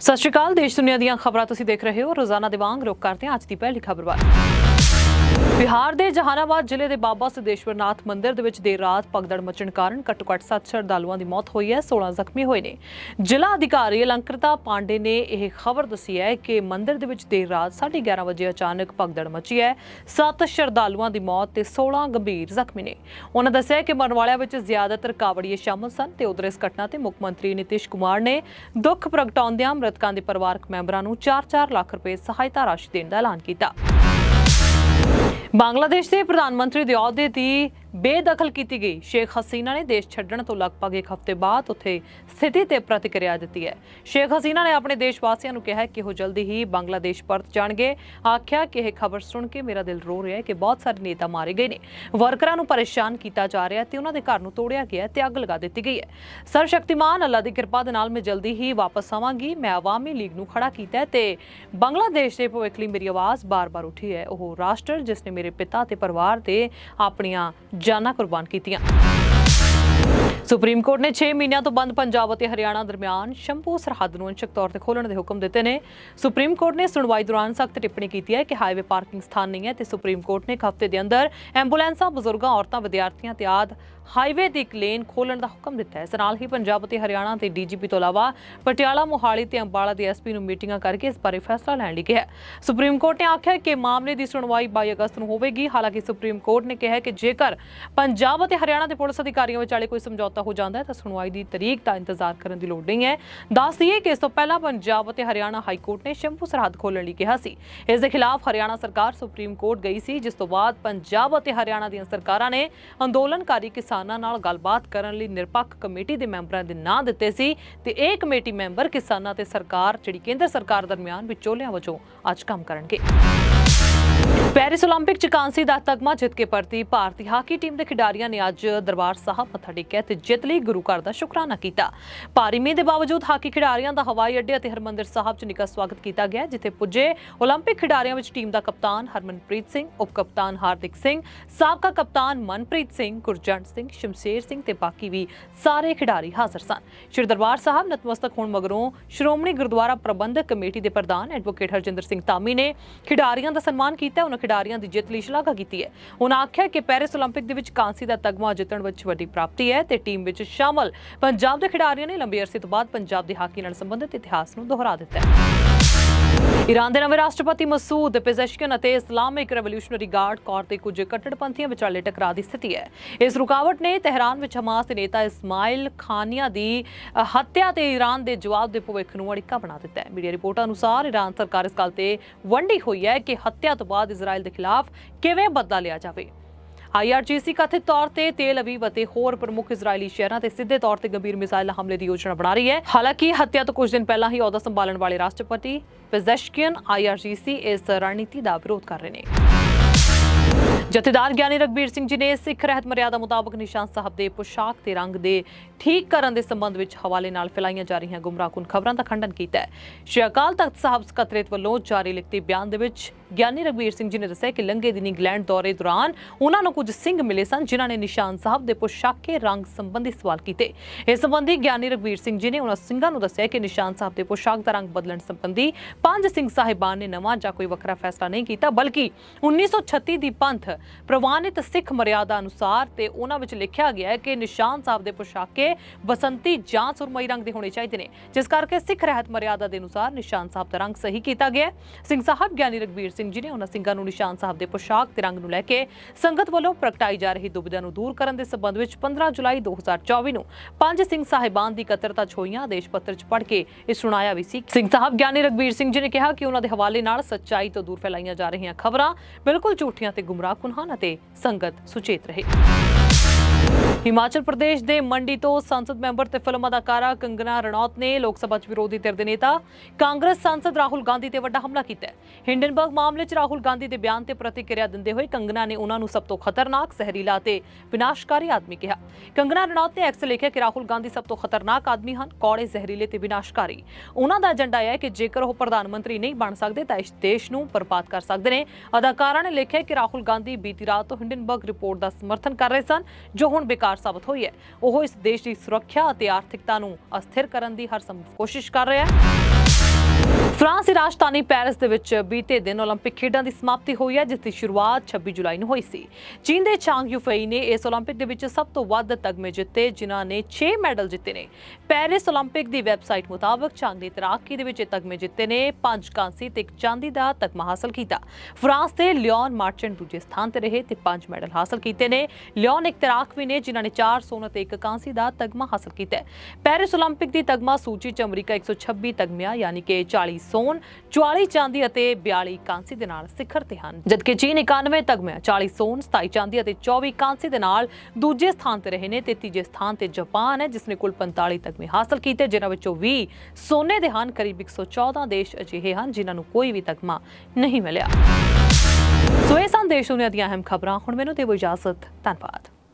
ਸਤਿ ਸ਼੍ਰੀ ਅਕਾਲ, ਦੇਸ਼ ਦੁਨੀਆ ਦੀਆਂ ਖਬਰਾਂ ਤੁਸੀਂ ਦੇਖ ਰਹੇ ਹੋ। ਰੋਜ਼ਾਨਾ ਦੇ ਵਾਂਗ ਰੁਕ ਕਰਦੇ ਹਾਂ ਅੱਜ ਦੀ ਪਹਿਲੀ ਖਬਰ ਵੱਲ। ਬਿਹਾਰ ਦੇ ਜਹਾਨਾਬਾਦ ਜ਼ਿਲ੍ਹੇ ਦੇ ਬਾਬਾ ਸਿद्धੇਸ਼ਵਰਨਾਥ ਮੰਦਿਰ ਦੇ ਵਿੱਚ ਦੇਰ ਰਾਤ ਭਗਦੜ ਮਚਣ ਕਾਰਨ ਘੱਟੋ-ਘੱਟ 7 ਸ਼ਰਧਾਲੂਆਂ ਦੀ ਮੌਤ ਹੋਈ ਹੈ 16 ਜ਼ਖਮੀ ਹੋਏ ਨੇ। ਜ਼ਿਲ੍ਹਾ ਅਧਿਕਾਰੀ ਅਲੰਕ੍ਰਿਤਾ ਪਾਂਡੇ ਨੇ ਇਹ ਖਬਰ ਦੱਸੀ ਹੈ ਕਿ ਮੰਦਿਰ ਦੇ ਵਿੱਚ ਦੇਰ ਰਾਤ 11:30 ਵਜੇ ਅਚਾਨਕ ਭਗਦੜ ਮਚੀ ਹੈ 7 ਸ਼ਰਧਾਲੂਆਂ ਦੀ ਮੌਤ ਤੇ 16 ਗੰਭੀਰ ਜ਼ਖਮੀ ਨੇ। ਉਹਨਾਂ ਦੱਸਿਆ ਕਿ ਮਰਨ ਵਾਲਿਆਂ ਵਿੱਚ ਜ਼ਿਆਦਾਤਰ ਕਾਵੜੀਏ ਸ਼ਾਮਲ ਸਨ ਤੇ ਉਧਰ ਇਸ ਘਟਨਾ ਤੇ ਮੁੱਖ ਮੰਤਰੀ ਨਿਤਿਸ਼ ਕੁਮਾਰ ਨੇ ਦੁੱਖ ਪ੍ਰਗਟਾਉਂਦਿਆਂ ਮ੍ਰਿਤਕਾਂ ਦੇ ਪਰਿਵਾਰਕ ਮੈਂਬਰਾਂ ਨੂੰ 4-4 ਲੱਖ ਰੁਪਏ ਸਹਾਇਤਾ ਰਾਸ਼ੀ ਦੇਣ ਦਾ ਐਲਾਨ ਕੀਤਾ। ਬੰਗਲਾਦੇਸ਼ ਦੇ ਪ੍ਰਧਾਨ ਮੰਤਰੀ ਦੇ ਅਹੁਦੇ ਦੀ ਬੇਦਖਲ ਕੀਤੀ ਗਈ। ਸ਼ੇਖ ਹਸੀਨਾ ਨੇ ਦੇਸ਼ ਛੱਡਣ ਤੋਂ ਲਗਭਗ ਇੱਕ ਹਫ਼ਤੇ ਬਾਅਦ ਉੱਥੇ ਸਥਿਤੀ ਤੇ ਪ੍ਰਤੀਕਿਰਿਆ ਦਿੱਤੀ ਹੈ। ਸ਼ੇਖ ਹਸੀਨਾ ਨੇ ਆਪਣੇ ਦੇਸ਼ ਵਾਸੀਆਂ ਨੂੰ ਕਿਹਾ ਕਿ ਉਹ ਜਲਦੀ ਹੀ ਬੰਗਲਾਦੇਸ਼ ਪਰਤ ਜਾਣਗੇ। ਆਖਿਆ ਕਿ ਇਹ ਖਬਰ ਸੁਣ ਕੇ ਮੇਰਾ ਦਿਲ ਰੋ ਰਿਹਾ ਹੈ ਕਿ ਬਹੁਤ ਸਾਰੇ ਨੇਤਾ ਮਾਰੇ ਗਏ ਨੇ। ਵਰਕਰਾਂ ਨੂੰ ਪਰੇਸ਼ਾਨ ਕੀਤਾ ਜਾ ਰਿਹਾ ਹੈ ਤੇ ਉਹਨਾਂ ਦੇ ਘਰ ਨੂੰ ਤੋੜਿਆ ਗਿਆ ਹੈ ਤੇ ਅੱਗ ਲਗਾ ਦਿੱਤੀ ਗਈ ਹੈ। ਸਰ ਸ਼ਕਤੀਮਾਨ ਅੱਲਾ ਦੀ ਕਿਰਪਾ ਦੇ ਨਾਲ ਮੈਂ ਜਲਦੀ ਹੀ ਵਾਪਸ ਆਵਾਂਗੀ। ਮੈਂ ਆਵਾਮੀ ਲੀਗ ਨੂੰ ਖੜਾ ਕੀਤਾ ਤੇ ਬੰਗਲਾਦੇਸ਼ ਦੇ ਭਵਿੱਖ ਲਈ ਮੇਰੀ ਆਵਾਜ਼ ਬਾਰ-ਬਾਰ ਉੱਠੀ ਹੈ। ਉਹ ਰਾਸ਼ਟਰ ਜਿਸ ਨੇ ਮੇਰੇ ਪਿਤਾ ਤੇ ਪਰਿਵਾਰ ਤੇ ਆਪਣੀਆਂ ਜਾਨਾਂ ਕੁਰਬਾਨ ਕੀਤੀਆਂ। ਸੁਪਰੀਮ ਕੋਰਟ ਨੇ 6 ਮਹੀਨਿਆਂ ਤੋਂ ਬੰਦ ਪੰਜਾਬ ਅਤੇ ਹਰਿਆਣਾ ਦਰਮਿਆਨ ਸ਼ੰਭੂ ਸਰਹੱਦ ਨੂੰ ਅੰਸ਼ਕ ਤੌਰ ਤੇ ਖੋਲਣ ਦੇ ਹੁਕਮ ਦਿੱਤੇ ਨੇ। ਸੁਪਰੀਮ ਕੋਰਟ ਨੇ ਸੁਣਵਾਈ ਦੌਰਾਨ ਸਖਤ ਟਿੱਪਣੀ ਕੀਤੀ ਹੈ ਕਿ ਹਾਈਵੇ ਪਾਰਕਿੰਗ ਸਥਾਨ ਨਹੀਂ ਹੈ ਤੇ ਸੁਪਰੀਮ ਕੋਰਟ ਨੇ ਇੱਕ ਹਫ਼ਤੇ ਦੇ ਅੰਦਰ ਐਂਬੂਲੈਂਸਾਂ, ਬਜ਼ੁਰਗਾਂ, ਔਰਤਾਂ, ਵਿਦਿਆਰਥੀਆਂ ਤੇ ਆਦ ਹਾਈਵੇ ਦੀ ਇੱਕ ਲੇਨ ਖੋਲਣ ਦਾ ਹੁਕਮ ਦਿੱਤਾ ਹੈ। ਇਸ ਨਾਲ ਹੀ ਪੰਜਾਬ ਅਤੇ ਹਰਿਆਣਾ ਦੇ ਡੀਜੀਪੀ ਤੋਂ ਇਲਾਵਾ ਪਟਿਆਲਾ, ਮੋਹਾਲੀ ਤੇ ਅੰਬਾਲਾ ਦੇ ਐਸਪੀ ਨੂੰ ਮੀਟਿੰਗਾਂ ਕਰਕੇ ਇਸ ਬਾਰੇ ਫੈਸਲਾ ਲੈਣ ਲਈ ਕਿਹਾ ਸੁਪਰੀਮ ਕੋਰਟ ਨੇ ਆਖਿਆ ਕਿ ਮਾਮਲੇ ਦੀ ਸੁਣਵਾਈ 22 ਅਗਸਤ ਨੂੰ ਹੋਵੇਗੀ। ਹਾਲਾਂਕਿ ਸੁਪਰੀਮ ਕੋਰਟ ਨੇ ਕਿਹਾ ਕਿ ਜੇਕਰ ਪੰਜਾਬ ਅਤੇ ਹਰਿਆਣਾ ਦੇ ਪੁਲਿਸ ਅਧਿਕਾਰੀਆਂ ਵਿਚਾਲੇ ਕੋਈ ਸਮਝੌਤਾ ਹੋ ਜਾਂਦਾ ਹੈ, ਤਾਂ ਸੁਣਵਾਈ ਦੀ ਤਰੀਕ ਦਾ ਇੰਤਜ਼ਾਰ ਕਰਨ ਦੀ ਲੋੜ ਨਹੀਂ ਹੈ। ਦੱਸ ਦਈਏ ਕਿ ਇਸ ਤੋਂ ਪਹਿਲਾਂ ਪੰਜਾਬ ਅਤੇ ਹਰਿਆਣਾ ਹਾਈ ਕੋਰਟ ਨੇ ਸ਼ੰਭੂ ਸਰਹੱਦ ਖੋਲਣ ਲਈ ਕਿਹਾ ਸੀ। ਇਸ ਦੇ ਖਿਲਾਫ ਹਰਿਆਣਾ ਸਰਕਾਰ ਸੁਪਰੀਮ ਕੋਰਟ ਗਈ ਸੀ, ਜਿਸ ਤੋਂ ਬਾਅਦ ਪੰਜਾਬ ਅਤੇ ਹਰਿਆਣਾ ਦੀਆਂ ਸਰਕਾਰਾਂ ਨੇ ਅੰਦੋਲਨਕਾਰੀ ਕਿਸਾਨ ਕਿਸਾਨਾਂ ਨਾਲ ਗੱਲਬਾਤ ਕਰਨ ਲਈ ਨਿਰਪੱਖ ਕਮੇਟੀ ਦੇ ਮੈਂਬਰਾਂ ਦੇ ਨਾਂ ਦਿੱਤੇ ਸੀ ਤੇ ਇਹ ਕਮੇਟੀ ਮੈਂਬਰ ਕਿਸਾਨਾਂ ਤੇ ਸਰਕਾਰ, ਜਿਹੜੀ ਕੇਂਦਰ ਸਰਕਾਰ ਦਰਮਿਆਨ ਵਿਚੋਲਿਆਂ ਵਜੋਂ ਅੱਜ ਕੰਮ ਕਰਨਗੇ। ਪੈਰਿਸ 올림픽 ਚ ਕਾਂਸੀ ਦਾ ਤਗਮਾ ਜਿੱਤ ਕੇ ਪਰਤੀ ਭਾਰਤੀ ਹਾਕੀ ਟੀਮ ਦੇ ਖਿਡਾਰੀਆਂ ਨੇ ਅੱਜ ਦਰਬਾਰ ਸਾਹਿਬ ਮੱਥਾ ਟੇਕਿਆ ਤੇ ਜਿੱਤ ਲਈ ਗੁਰੂ ਘਰ ਦਾ ਸ਼ੁਕਰਾਨਾ ਕੀਤਾ ਭਾਰੀ ਮੀਂਹ ਦੇ ਬਾਵਜੂਦ ਹਾਕੀ ਖਿਡਾਰੀਆਂ ਦਾ ਹਵਾਈ ਅੱਡੇ ਅਤੇ ਹਰਮੰਦਰ ਸਾਹਿਬ ਚ ਨਿੱਘਾ ਸਵਾਗਤ ਕੀਤਾ ਗਿਆ ਜਿੱਥੇ ਪੁੱਜੇ 올림픽 ਖਿਡਾਰੀਆਂ ਵਿੱਚ ਟੀਮ ਦਾ ਕਪਤਾਨ ਹਰਮਨਪ੍ਰੀਤ ਸਿੰਘ ਉਪ ਕਪਤਾਨ ਹਾਰਦਿਕ ਸਿੰਘ ਸਾਬਕਾ ਕਪਤਾਨ ਮਨਪ੍ਰੀਤ ਸਿੰਘ ਗੁਰਜੰਟ ਸਿੰਘ ਸ਼ਮਸ਼ੇਰ ਸਿੰਘ ਤੇ ਬਾਕੀ ਵੀ ਸਾਰੇ ਖਿਡਾਰੀ ਹਾਜ਼ਰ ਸਨ ਸ਼੍ਰੀ ਦਰਬਾਰ ਸਾਹਿਬ ਨਤਮਸਤਕ ਹੋਣ ਮਗਰੋਂ ਸ਼੍ਰੋਮਣੀ ਗੁਰਦੁਆਰਾ ਪ੍ਰਬੰਧਕ ਕਮੇਟੀ ਦੇ ਪ੍ਰਧਾਨ ਐਡਵੋਕੇਟ ਹਰਜਿੰਦਰ ਸਿੰਘ ਧਾਮੀ ਨੇ ਖਿਡਾਰੀਆਂ ਦਾ ਸਨਮਾਨ ਕੀਤਾ ਉਹਨਾਂ ਖਿਡਾਰੀਆਂ ਦੀ ਜਿੱਤ ਲਈ ਸ਼ਲਾਘਾ ਕੀਤੀ ਹੈ ਉਹਨਾਂ ਆਖਿਆ ਕਿ ਪੈਰਿਸ 올림픽 ਦੇ ਵਿੱਚ ਕਾਂਸੀ ਦਾ ਤਗਮਾ ਜਿੱਤਣ ਵਿੱਚ ਵੱਡੀ ਪ੍ਰਾਪਤੀ ਹੈ ਤੇ ਟੀਮ ਵਿੱਚ ਸ਼ਾਮਲ ਪੰਜਾਬ ਦੇ ਖਿਡਾਰੀਆਂ ਨੇ ਲੰਬੇ ਅਰਸੇ ਤੋਂ ਬਾਅਦ ਪੰਜਾਬ ਦੇ ਹਾਕੀ ਨਾਲ ਸੰਬੰਧਿਤ ਇਤਿਹਾਸ ਨੂੰ ਦੁਹਰਾ ਦਿੱਤਾ ਹੈ ਈਰਾਨ ਦੇ ਨਵੇਂ ਰਾਸ਼ਟਰਪਤੀ ਮਸੂਦ ਪੇਜ਼ੈਸ਼ਕਿਨ ਅਤੇ ਇਸਲਾਮਿਕ ਰੈਵੋਲੂਸ਼ਨਰੀ ਗਾਰਡ ਕੌਰ ਦੇ ਕੁਝ ਕੱਟੜਪੰਥੀਆਂ ਵਿਚਾਲੇ ਟਕਰਾਅ ਦੀ ਸਥਿਤੀ ਹੈ। ਇਸ ਰੁਕਾਵਟ ਨੇ ਤਹਿਰਾਨ ਵਿੱਚ ਹਮਾਸ ਦੇ ਨੇਤਾ ਇਸਮਾਇਲ ਖਾਨੀਆ ਦੀ ਹੱਤਿਆ ਤੇ ਈਰਾਨ ਦੇ ਜਵਾਬ ਦੇ ਭਵਿੱਖ ਨੂੰ ਅੜਿੱਕਾ ਬਣਾ ਦਿੱਤਾ ਹੈ। ਮੀਡੀਆ ਰਿਪੋਰਟਾਂ ਅਨੁਸਾਰ ਈਰਾਨ ਸਰਕਾਰ ਇਸ ਗੱਲ ਤੇ ਵੰਡੀ ਹੋਈ ਹੈ ਕਿ ਹੱਤਿਆ ਤੋਂ ਬਾਅਦ ਇਜ਼ਰਾਈਲ ਦੇ ਖਿਲਾਫ ਕਿਵੇਂ ਬਦਲਾ ਲਿਆ ਜਾਵੇ। ਆਈਆਰਜੀਸੀ ਕਥਿਤ ਤੌਰ ਤੇ ਤੇਲ ਅਵੀਵ ਅਤੇ ਹੋਰ ਪ੍ਰਮੁੱਖ ਇਜ਼ਰਾਈਲੀ ਸ਼ਹਿਰਾਂ ਤੇ ਸਿੱਧੇ ਤੌਰ ਤੇ ਗੰਭੀਰ ਮਿਸਾਈਲ ਹਮਲੇ ਦੀ ਯੋਜਨਾ ਬਣਾ ਰਹੀ ਹੈ। ਹਾਲਾਂਕਿ ਹੱਤਿਆ ਤੋਂ ਕੁਝ ਦਿਨ ਪਹਿਲਾਂ ਹੀ ਅਹੁਦਾ ਸੰਭਾਲਣ ਵਾਲੇ ਰਾਸ਼ਟਰਪਤੀ ਪੇਜ਼ੈਸ਼ਕਿਨ ਆਈਆਰਜੀਸੀ ਇਸ ਰਣਨੀਤੀ ਦਾ ਵਿਰੋਧ ਕਰ ਰਹੇ ਨੇ। ਜਥੇਦਾਰ ਗਿਆਨੀ ਰਗਬੀਰ ਸਿੰਘ ਜੀ ਨੇ ਸਿੱਖ ਰਹਿਤ ਮਰਿਆਦਾ ਮੁਤਾਬਕ ਨਿਸ਼ਾਨ ਸਾਹਿਬ ਦੇ ਪੋਸ਼ਾਕ ਤੇ ਰੰਗ ਦੇ ਠੀਕ ਕਰਨ ਦੇ ਸੰਬੰਧ ਵਿੱਚ ਹਵਾਲੇ ਨਾਲ ਫੈਲਾਈਆਂ ਜਾ ਰਹੀਆਂ ਗੁੰਮਰਾਹਕੁਨ ਖਬਰਾਂ ਦਾ ਖੰਡਨ ਕੀਤਾ ਹੈ। ਸ਼੍ਰੀ ਅਕਾਲ ਤਖਤ ਸਾਹਿਬ ਸਕੱਤਰੇਤ ਵੱਲੋਂ ਜਾਰੀ ਲਿਖਤੀ ਬਿਆਨ ਦੇ ਵਿੱਚ ਗਿਆਨੀ ਰਗਬੀਰ ਸਿੰਘ ਜੀ ਨੇ ਦੱਸਿਆ ਕਿ ਲੰਘੇ ਦਿਨ ਇੰਗਲੈਂਡ ਦੌਰੇ ਦੌਰਾਨ ਉਹਨਾਂ ਨੂੰ ਕੁਝ ਸਿੰਘ ਮਿਲੇ ਸਨ ਜਿਨ੍ਹਾਂ ਨੇ ਨਿਸ਼ਾਨ ਸਾਹਿਬ ਦੇ ਪੋਸ਼ਾਕੇ ਰੰਗ ਸੰਬੰਧੀ ਸਵਾਲ ਕੀਤੇ। ਇਸ ਸੰਬੰਧੀ ਗਿਆਨੀ ਰਗਬੀਰ ਸਿੰਘ ਜੀ ਨੇ ਉਹਨਾਂ ਸਿੰਘਾਂ ਨੂੰ ਦੱਸਿਆ ਕਿ ਨਿਸ਼ਾਨ ਸਾਹਿਬ ਦੇ ਪੋਸ਼ਾਕ ਦਾ ਰੰਗ ਬਦਲਣ ਸੰਬੰਧੀ ਪੰਜ ਸਿੰਘ ਸਾਹਿਬਾਨ ਨੇ ਨਵਾਂ ਜਾਂ ਕੋਈ ਵੱਖਰਾ ਫੈਸਲਾ ਨਹੀਂ ਕੀਤਾ, ਬਲਕਿ 1936 ਦੀ ਪੰਥ ਪ੍ਰਵਾਨਿਤ ਸਿੱਖ ਮਰਿਆਦਾ ਅਨੁਸਾਰ ਤੇ ਉਹਨਾਂ ਵਿੱਚ ਲਿਖਿਆ ਗਿਆ ਹੈ ਕਿ ਨਿਸ਼ਾਨ ਸਾਹਿਬ ਦੇ ਪੋਸ਼ਾਕੇ ਬਸੰਤੀ ਜਾਂ ਸੁਰਮਈ ਰੰਗ ਦੇ ਹੋਣੇ ਚਾਹੀਦੇ ਨੇ, ਜਿਸ ਕਰਕੇ ਸਿੱਖ ਰਹਿਤ ਮਰਿਆਦਾ ਦੇ ਅਨੁਸਾਰ ਨਿਸ਼ਾਨ ਸਾਹਿਬ ਦਾ ਰੰਗ ਸਹੀ ਕੀਤਾ ਗਿਆ ਸਿੰਘ ਸਾਹਿਬ ਗਿਆਨੀ ਰਗਬੀਰ ਸਿੰਘ ਜੀ ਨੇ ਉਹਨਾਂ ਸਿੰਘਾਂ ਨੂੰ ਨਿਸ਼ਾਨ ਸਾਹਿਬ ਦੇ ਪੋਸ਼ਾਕ ਤੇ ਰੰਗ ਨੂੰ ਲੈ ਕੇ ਸੰਗਤ ਵੱਲੋਂ ਪ੍ਰਗਟਾਈ ਜਾ ਰਹੀ ਦੁਬਿਧਾ ਨੂੰ ਦੂਰ ਕਰਨ ਦੇ ਸੰਬੰਧ ਵਿੱਚ 15 ਜੁਲਾਈ 2024 ਨੂੰ ਪੰਜ ਸਿੰਘ ਸਾਹਿਬਾਨ ਦੀ ਇਕੱਤਰਤਾ 'ਚ ਹੋਈਆਂ ਆਦੇਸ਼ ਪੱਤਰ 'ਚ ਪੜ੍ਹ ਕੇ ਇਹ ਸੁਣਾਇਆ ਵੀ ਸੀ। ਸਿੰਘ ਸਾਹਿਬ ਗਿਆਨੀ ਰਗਬੀਰ ਸਿੰਘ ਜੀ ਨੇ ਕਿਹਾ ਕਿ ਉਹਨਾਂ ਦੇ ਹਵਾਲੇ ਨਾਲ ਸੱਚਾਈ ਤੋਂ ਦੂਰ ਫੈਲਾਈਆਂ ਜਾ ਰਹੀਆਂ ਖਬਰਾਂ ਬਿਲਕੁਲ ਝੂਠੀਆਂ ਤੇ ਗੁੰਮਰਾਹ ਹਨ ਅਤੇ ਸੰਗਤ ਸੁਚੇਤ ਰਹੇ ਹਿਮਾਚਲ ਪ੍ਰਦੇਸ਼ ਦੇ ਮੰਡੀ ਤੋਂ ਸੰਸਦ ਮੈਂਬਰ ਤੇ ਫਿਲਮ ਅਦਾਕਾਰਾ ਕੰਗਨਾ ਰਣੌਤ ਨੇ ਲੋਕ ਸਭਾ 'ਚ ਵਿਰੋਧੀ ਧਿਰ ਦੇ ਨੇਤਾ, ਕਾਂਗਰਸ ਸੰਸਦ ਰਾਹੁਲ ਗਾਂਧੀ ਤੇ ਵੱਡਾ ਹਮਲਾ ਕੀਤਾ ਹੈ। ਹਿੰਡਨਬਰਗ ਮਾਮਲੇ 'ਚ ਰਾਹੁਲ ਗਾਂਧੀ ਦੇ ਬਿਆਨ ਤੇ ਪ੍ਰਤੀਕਿਰਿਆ ਦਿੰਦੇ ਹੋਏ ਕੰਗਨਾ ਨੇ ਉਹਨਾਂ ਨੂੰ ਸਭ ਤੋਂ ਖਤਰਨਾਕ ਜ਼ਹਿਰੀਲਾ ਤੇ ਵਿਨਾਸ਼ਕਾਰੀ ਆਦਮੀ ਕਿਹਾ। ਕੰਗਨਾ ਰਣੌਤ ਨੇ ਐਕਸ ਲਿਖਿਆ ਕਿ ਰਾਹੁਲ ਗਾਂਧੀ ਸਭ ਤੋਂ ਖਤਰਨਾਕ ਆਦਮੀ ਹਨ, ਕੌੜੇ, ਜ਼ਹਿਰੀਲੇ ਤੇ ਵਿਨਾਸ਼ਕਾਰੀ। ਉਹਨਾਂ ਦਾ ਏਜੰਡਾ ਹੈ ਕਿ ਜੇਕਰ ਉਹ ਪ੍ਰਧਾਨ ਮੰਤਰੀ ਨਹੀਂ ਬਣ ਸਕਦੇ ਤਾਂ ਇਸ ਦੇਸ਼ ਨੂੰ ਬਰਬਾਦ ਕਰ ਸਕਦੇ ਨੇ। ਅਦਾਕਾਰਾ ਨੇ ਲਿਖਿਆ ਕਿ ਰਾਹੁਲ ਗਾਂਧੀ ਬੀਤੀ ਰਾਤ ਤੋਂ ਹਿੰਡਨਬਰਗ ਰਿਪੋਰਟ ਦਾ ਸਮਰਥਨ ਕਰ ਰਹੇ ਸਨ, ਜੋ ਹੁਣ ਬੇਕਾਰ ਸਾਬਤ ਹੋਈ ਹੈ। ਉਹ ਇਸ ਦੇਸ਼ ਦੀ ਸੁਰੱਖਿਆ ਅਤੇ ਆਰਥਿਕਤਾ ਨੂੰ ਅਸਥਿਰ ਕਰਨ ਦੀ ਹਰ ਸੰਭਵ ਕੋਸ਼ਿਸ਼ ਕਰ ਰਿਹਾ ਹੈ। ਫਰਾਂਸ ਦੀ ਰਾਜਧਾਨੀ ਪੈਰਿਸ ਦੇ ਵਿੱਚ ਬੀਤੇ ਦਿਨ 올림픽 ਖੇਡਾਂ ਦੀ ਸਮਾਪਤੀ ਹੋਈ ਹੈ ਜਿਸ ਦੀ ਸ਼ੁਰੂਆਤ 26 ਜੁਲਾਈ ਨੂੰ ਹੋਈ ਸੀ ਚੀਨ ਦੇ ਚਾਂਗ ਯੂਫਈ ਨੇ ਇਸ 올림픽 ਦੇ ਵਿੱਚ ਸਭ ਤੋਂ ਵੱਧ ਤਗਮੇ ਜਿੱਤੇ ਜਿਨ੍ਹਾਂ ਨੇ 6 ਮੈਡਲ ਜਿੱਤੇ ਨੇ ਪੈਰਿਸ 올림픽 ਦੀ ਵੈਬਸਾਈਟ ਮੁਤਾਬਕ ਚਾਂਗ ਨੇ ਤੈਰਾਕੀ ਦੇ ਵਿੱਚ ਇਹ ਤਗਮੇ ਜਿੱਤੇ ਨੇ ਪੰਜ ਕਾਂਸੀ ਤੇ ਇੱਕ ਚਾਂਦੀ ਦਾ ਤਗਮਾ ਹਾਸਲ ਕੀਤਾ ਫਰਾਂਸ ਦੇ ਲਿਓਨ ਮਾਰਚੈਂਟ ਦੂਜੇ ਸਥਾਨ ਤੇ ਰਹੇ ਤੇ ਪੰਜ ਮੈਡਲ ਹਾਸਲ ਕੀਤੇ ਨੇ ਲਿਓਨ ਇੱਕ ਤੈਰਾਕ ਵੀ ਨੇ ਜਿਨ੍ਹਾਂ ਨੇ 4 ਸੋਨਾ ਤੇ ਇੱਕ ਕਾਂਸੀ ਦਾ ਤਗਮਾ ਹਾਸਲ ਕੀਤਾ ਹੈ ਪੈਰਿਸ 올림픽 ਦੀ ਤਗਮਾ ਸੂਚੀ ਚ ਅਮਰੀਕਾ 126 ਤਗਮਿਆਂ ਯਾਨੀ ਕਿ 40 ਸੋਨ 44 ਚਾਂਦੀ ਅਤੇ 42 ਕਾਂਸੀ ਦੇ ਨਾਲ ਸਿਖਰ ਤੇ ਹਨ। ਜਦਕਿ ਚੀਨ 91 ਤਗਮਿਆਂ 40 ਸੋਨ 27 ਚਾਂਦੀ ਅਤੇ 24 ਕਾਂਸੀ ਦੇ ਨਾਲ ਦੂਜੇ ਸਥਾਨ ਤੇ ਰਹੇ ਨੇ ਤੇ ਤੀਜੇ ਸਥਾਨ ਤੇ ਜਾਪਾਨ ਹੈ ਜਿਸ ਨੇ ਕੁੱਲ 45 ਤਗਮੇ ਹਾਸਲ ਕੀਤੇ, ਜਿਨ੍ਹਾਂ ਵਿੱਚੋਂ 20 ਸੋਨੇ ਦੇ ਹਨ, ਕਰੀਬ 114 ਦੇਸ਼ ਅਜਿਹੇ ਹਨ, ਜਿਨ੍ਹਾਂ ਨੂੰ ਕੋਈ ਵੀ ਤਗਮਾ ਨਹੀਂ ਮਿਲਿਆ। ਸੋ ਇਹ ਸਨ ਦੇਸ਼ ਦੁਨੀਆ ਦੀਆਂ ਅਹਿਮ ਖਬਰਾਂ। ਹੁਣ ਮੈਨੂੰ ਦੇਵੋ ਇਜਾਜ਼ਤ। ਧੰਨਵਾਦ।